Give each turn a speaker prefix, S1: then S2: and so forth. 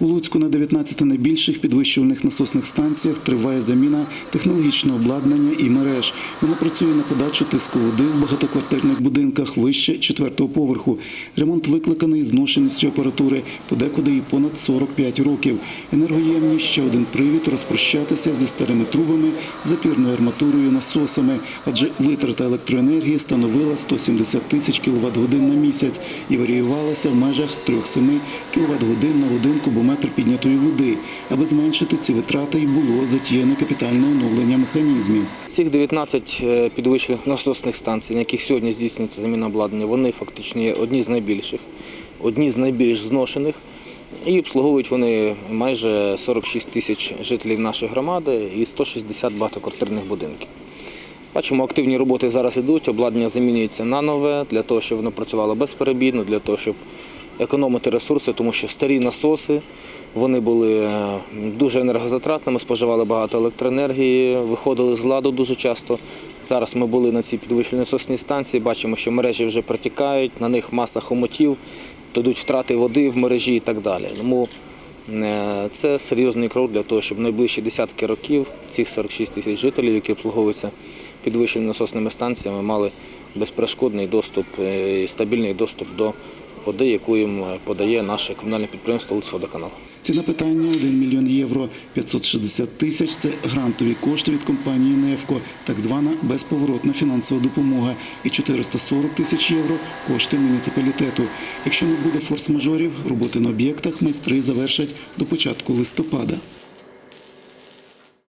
S1: У Луцьку на 19 найбільших підвищувальних насосних станціях триває заміна технологічного обладнання і мереж. Воно працює на подачу тиску води в багатоквартирних будинках вище четвертого поверху. Ремонт викликаний зношеністю апаратури, подекуди і понад 45 років. Енергоємність ще один привід розпрощатися зі старими трубами, запірною арматурою, насосами, адже витрата електроенергії становила 170 тисяч кВт годин на місяць і варіювалася в межах 3-7 кВт годин на один кубометр піднятої води. Аби зменшити ці витрати, і було затіяне капітальне оновлення механізмів.
S2: Цих 19 е, підвищених насосних станцій, на яких сьогодні здійснюється заміна обладнання, вони фактично є одні з найбільших, одні з найбільш зношених. І обслуговують вони майже 46 тисяч жителів нашої громади і 160 багатоквартирних будинків. Бачимо, активні роботи зараз йдуть, обладнання замінюється на нове для того, щоб воно працювало безперебійно, для того, щоб економити ресурси, тому що старі насоси вони були е, дуже енергозатратними, споживали багато електроенергії, виходили з ладу дуже часто. Зараз ми були на цій підвищеній насосній станції, бачимо, що мережі вже протікають, на них маса хомотів, то йдуть втрати води в мережі і так далі. Тому Е, Це серйозний крок для того, щоб найближчі десятки років цих 46 тисяч жителів, які обслуговуються підвищеними насосними станціями, мали безперешкодний доступ е, і стабільний доступ до води, яку їм е, подає наше комунальне підприємство «Луцьводоканал».
S1: Ціна питання 1 мільйон євро. 560 тисяч – це грантові кошти від компанії «Нефко», так звана безповоротна фінансова допомога. І 440 тисяч євро – кошти муніципалітету. Якщо не буде форс-мажорів, роботи на об'єктах майстри завершать до початку листопада.